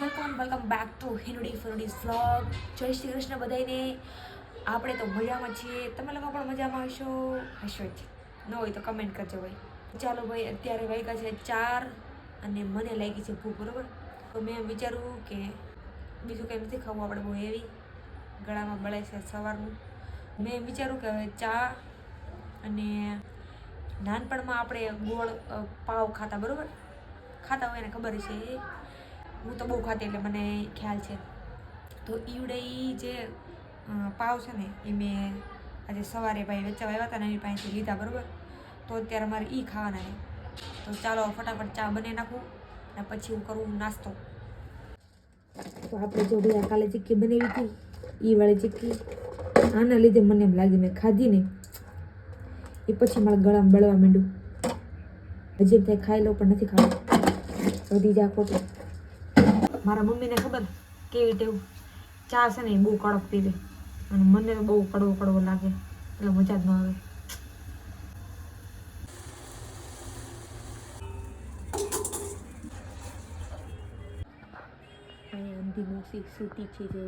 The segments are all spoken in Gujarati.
વેલકમ વેલકમ બેક ટુ હિન્ડી ફરડીસ વ્લોગ જય શ્રી કૃષ્ણ બધાને આપણે તો મજામાં છીએ. તમે લોકો પણ મજામાં હશો? હશો જ. ન હોય તો કમેન્ટ કરજો ભાઈ. ચાલો ભાઈ, અત્યારે વાગ્યા છે ચાર અને મને લાગી છે ભૂખ, બરોબર? તો મેં વિચાર્યું કે બીજું કંઈ નથી ખાવું, આપણે બહુ હેવી ગળામાં બળે છે સવારનું. મેં વિચાર્યું કે હવે ચા અને નાનપણમાં આપણે ગોળ પાવ ખાતા, બરોબર? ખાતા હોય એને ખબર છે. હું તો બહુ ખાતી એટલે મને ખ્યાલ છે. તો ઈવડે જે પાવ છે ને એ મેં આજે સવારે ભાઈ વેચવા આવ્યા હતા ને એની પાસેથી લીધા, બરાબર? તો અત્યારે મારે એ ખાવાના છે. તો ચાલો ફટાફટ ચા બનાવી નાખું અને પછી હું કરું નાસ્તો. તો આપણે જો ભાઈ કાલે ચીક્કી બનાવી હતી એ વાળી ચીક્કી. આના લીધે મને એમ લાગી મેં ખાધી ને એ પછી મારા ગળામાં બળવા માંડ્યું. હજી એમ થાય ખાઈ લો પણ નથી ખાવું. બધી જા ખોટું. મારા મમ્મીને ખબર કેવી ટેવ? ચા છે ને એ બહુ કડક પીવે અને મને તો બહુ કડવો કડવો લાગે. એટલે મજા જ ન આવે. અંધી મોસી સૂતી છે જે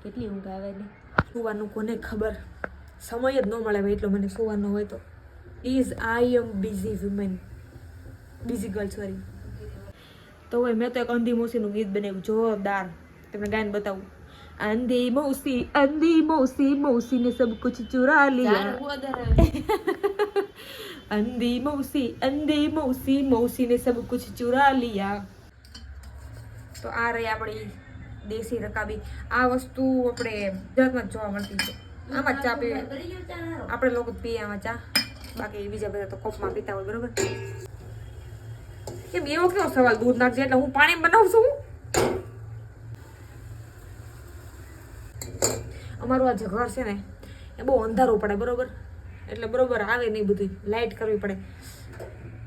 કેટલી ઊંઘ આવે ને? સુવાનું કોને ખબર? સમય જ ન મળે ભાઈ એટલો મને સુવાનો હોય તો. Is I am busy women busy girl sorry તો હવે મેં તો એક અંધી મોસીનું ગીત બનાવ્યું જોરદાર. તમને ગાયન બતાવું. અંધી મૌસી અંધી મૌસી ને સબ કુછ ચુરા લિયા. અંધી મૌસી અંધી મૌસી ને સબ કુછ ચુરા લિયા. તો આ રહી આપણી દેશી રકાબી. આ વસ્તુ આપણે ગુજરાતમાં જ જોવા મળતી છે. આમાં ચા પીએ આપણે લોકો પીએ આમાં ચા. બાકી બીજા બધા તો કોપમાં પીતા હોય બરોબર? કેમ એવો કેવો સવાલ? દૂધ નાખજે એટલે હું પાણી બનાવું છું? અમારું આ ઘર છે ને, એ બહુ અંધારું પડે, બરોબર? એટલે બરોબર આવે નહીં બધી લાઇટ કરવી પડે.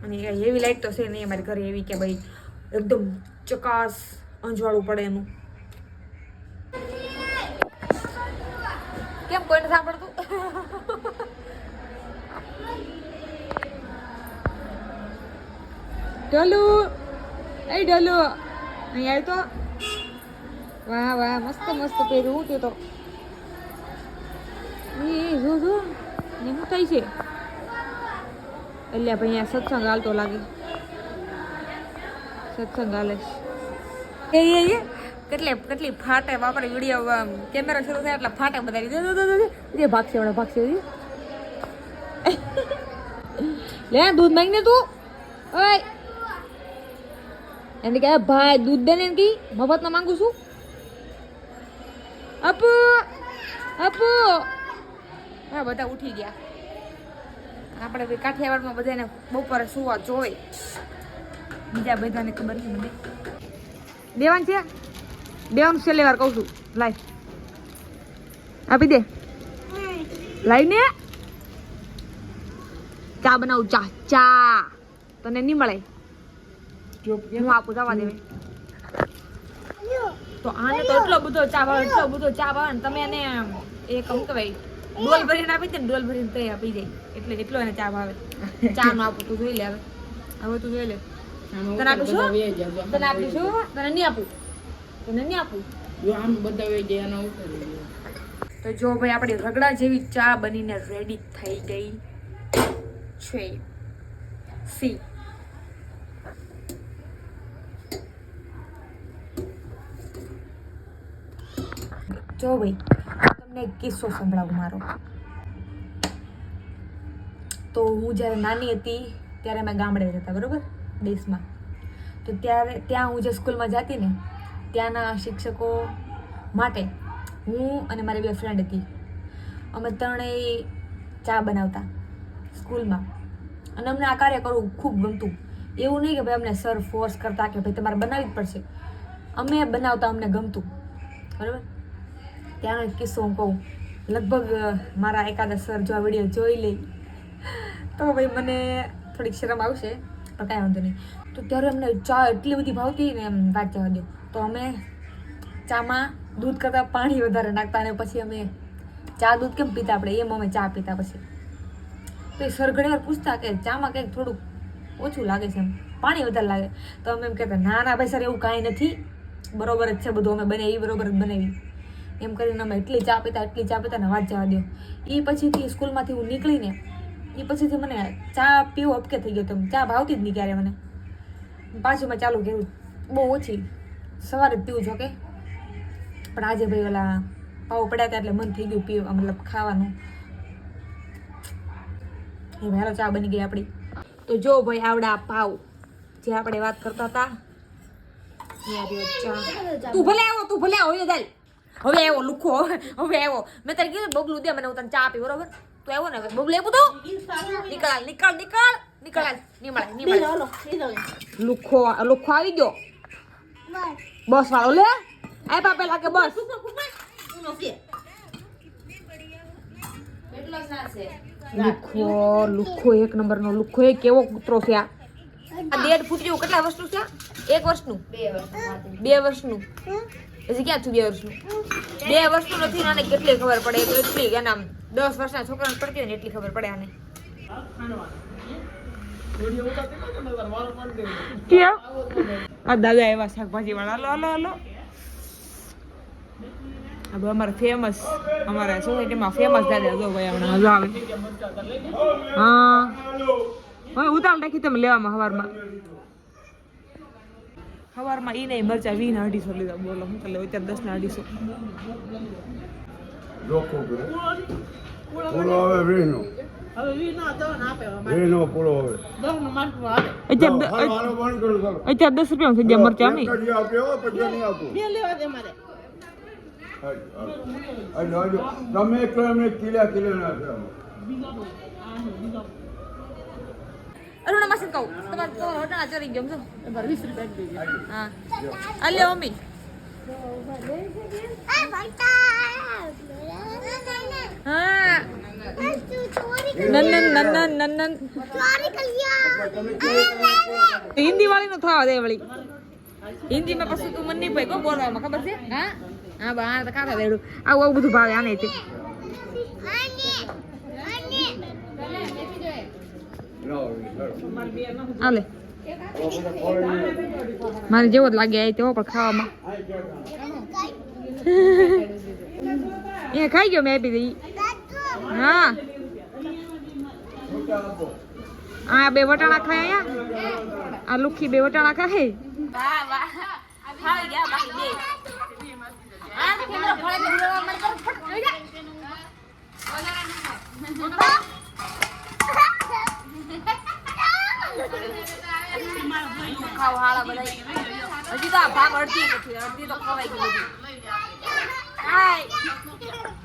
અને એવી લાઇટ તો છે નહીં અમારી ઘરે એવી કે ભાઈ એકદમ ચકાસ અંજવાળું પડે એનું. કેમ કોઈને સાંભળતું? ડોલુ. એ ડોલુ. અહીં આવ્યો તો. વાહ વાહ, મસ્ત મસ્ત પહેર્યું. હું તો એ જો જો. ને શું થાય છે? એટલે ભાઈ અહીંયા સત્સંગ હાલતો લાગે. સત્સંગ હાલે એ એ કેટલે, કેટલી ફાટે વાપરે વીડિયો કેમેરા શરૂ થાય એટલે ફાટે બધા દે ભાગશે હમણાં, ભાગશે લે, દૂધ માંગને તું. ઓય. એને કહે ભાઈ, દૂધ દે ને એને કી મફતમાં માંગુ છું. અપુ અપુ હા, બધા ઉઠી ગયા. આપણે કાઠિયાવાડમાં બધાને બપોરે સુવા જોઈ. બીજા બધાને ખબર નહીં મને. દેવાનું છે? દેવાનું છેલ્લી વાર કહું છું. લાઈ આપી દે. લાઈ ને. ચા બનાવું, ચા ચા. તને નહીં મળે. હું આપું જવા દેવે. તો આને તો એટલો બધો ચા ભાવે એટલો બધો ચા ભાવે ને તમે એને એ કમ કહેવાય ડોલ ભરીને આપી દે ને ડોલ ભરીને તઈ આપી જાય એટલે એટલો એને ચા ભાવે. ચા નો આપું તું જોઈ લે હવે. હવે તું જોઈ લે. તને આપું શું? તને આપું છું તને નહીં આપું. તને નહીં આપું. તો જો ભાઈ આપણી રગડા જેવી ચા બનીને રેડી થઈ ગઈ છે. સી. જો ભાઈ, તમને એક કિસ્સો સંભળાવું મારો. તો હું જ્યારે નાની હતી, ત્યારે અમે ગામડે રહેતા, બરાબર? દેશમાં. તો ત્યારે, ત્યાં હું જે સ્કૂલમાં જતી ને, ત્યાંના શિક્ષકો માટે હું અને મારી બે ફ્રેન્ડ હતી. અમે ત્રણેય ચા બનાવતા સ્કૂલમાં. અને અમને આ કાર્ય કરવું ખૂબ ગમતું. એવું નહીં કે ભાઈ અમને સર ફોર્સ કરતા કે ભાઈ તમારે બનાવવી જ પડશે. અમે બનાવતા અમને ગમતું. બરાબર? ત્યાંનો એક કિસ્સો હું કહું. લગભગ મારા એકાદા સર જો આ વીડિયો જોઈ લે. તો ભાઈ મને થોડીક શરમ આવશે, પણ કાંઈ વાંધો નહીં. તો ત્યારે અમને ચા એટલી બધી ભાવતી ને એમ વાત જવા દો. તો અમે ચામાં દૂધ કરતાં પાણી વધારે નાખતા અને પછી અમે ચા દૂધ કેમ પીતા આપણે? એમ અમે ચા પીતા પછી. તો એ સર ઘણી પૂછતા કે ચામાં કંઈક થોડુંક ઓછું લાગે છે એમ. પાણી વધારે લાગે. તો અમે એમ કહેતા, ના ના ભાઈ સર, એવું કાંઈ નથી. બરોબર જ છે બધું. અમે બનાવી બરોબર જ બનાવી. એમ કરીને અમે એટલી ચા પીતા, એટલી ચા પીતા ને વાત જવા દો એ પછીથી સ્કૂલમાંથી હું નીકળીને એ પછીથી મને ચા પીવો અપકે થઈ ગયો તો ચા ભાવતી જ નહીં ક્યારે મને. પાછું મેં ચાલુ કર્યું. બહુ ઓછી. સવારે જ પીવું છો કે પણ આજે ભાઈ ઓલા પાવ પડ્યા હતા એટલે મન થઈ ગયું પીવા, મતલબ ખાવાનું. એ વહેલો ચા બની ગઈ આપણી તો જો ભાઈ આવડા પાવ જે આપણે વાત કરતા હતા. તું ભલે આવો, તું ભલે આવો દાલ હવે એવો લુખો. હવે એવો મેં તારે કીધું બબલું દે મને હું તને ચા આપી બરોબર? તું એવો ને હવે બબલું એવું તો. નીકળ નીકળ નીકળ નીકળ હાલ. નિમળાય નિમળાય લુખો લુખો આવી ગયો. બસ. વાળો લે. આ પા પેલા કે બસ લુખો લુખો એક નંબરનો લુખો. એ કેવો કૂતરો છે આ? આ દેડ ફૂટ જેવું કેટલા વર્ષનું છે? એક વર્ષનું. બે વર્ષનું. હજી ક્યાં થયું બે વર્ષનું બે વર્ષનું નથી આને કેટલી ખબર પડે? એટલી, એના દસ વર્ષના છોકરાને પડતી હોય ને એટલી ખબર પડે આને. આ દાદા એવા શાકભાજી વાળા હલો હલો. હલો હવે અમારે ફેમસ અમારા સોસાયટીમાં ફેમસ દાદા આવે. હા. હવે ઉતાળ નાખી તમે લેવામાં હવારમાં. હવારમાં એ નહીં મરચા વીને અઢીસો લીધા. બોલો હું કરે અત્યારે દસ ને અઢીસો. અત્યારે દસ રૂપિયા થઈ ગયા મરચા. તમે કિલા કિલા ના. અરુણા માસી કહું. તમારે તો હોટલ ચોરી ગયો સમજો? વીસ રૂપિયા હા. અલે મમ્મી. હા. નંદન નંદન નંદન હિન્દી વાળી નું થવા દે વળી. હિન્દી માં પછી તું મને નહીં ભાઈ કોણ બોલવામાં ખબર છે? હા? હા બા આ તો કાકા દેડું. આવું આવું બધું ભાવે આને ખોળીને મારે જેવો જ લાગે આવી તેવો પણ ખાવામાં. એ ખાઈ ગયો મેં આપી દઈ હા. આ બે વટાણા ખાય અહીંયા. આ લુખી બે વટાણા ખાય. વાહ વાહ ખાઈ ગયા બાકી બે આ કેમેરો ફળે તો જોવા મને કર ફટ જોઈ જા ખાવ હાળા બધા હજી તો આ ભાગ અડધી નથી અડધી તો ખવાઈ ગઈ બધી.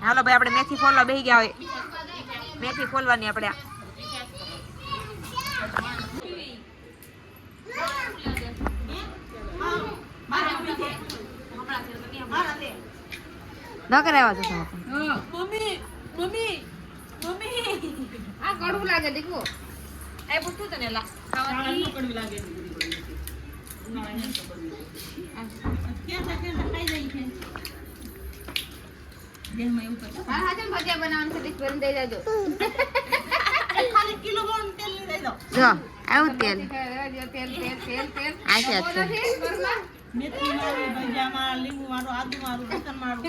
હાલો ભાઈ આપણે મેથી ફોલવા બેસી ગયા હોય. મેથી ફોલવાની આપણે આ. ન કરાવ્યા છો તમે મમ્મી મમ્મી મમ્મી. આ કડવું લાગે દીકવો એ પૂછતું તને લા. ખાવાની? જો આવું મારું લીંબુ મારું આદુ મારું લસણ મારું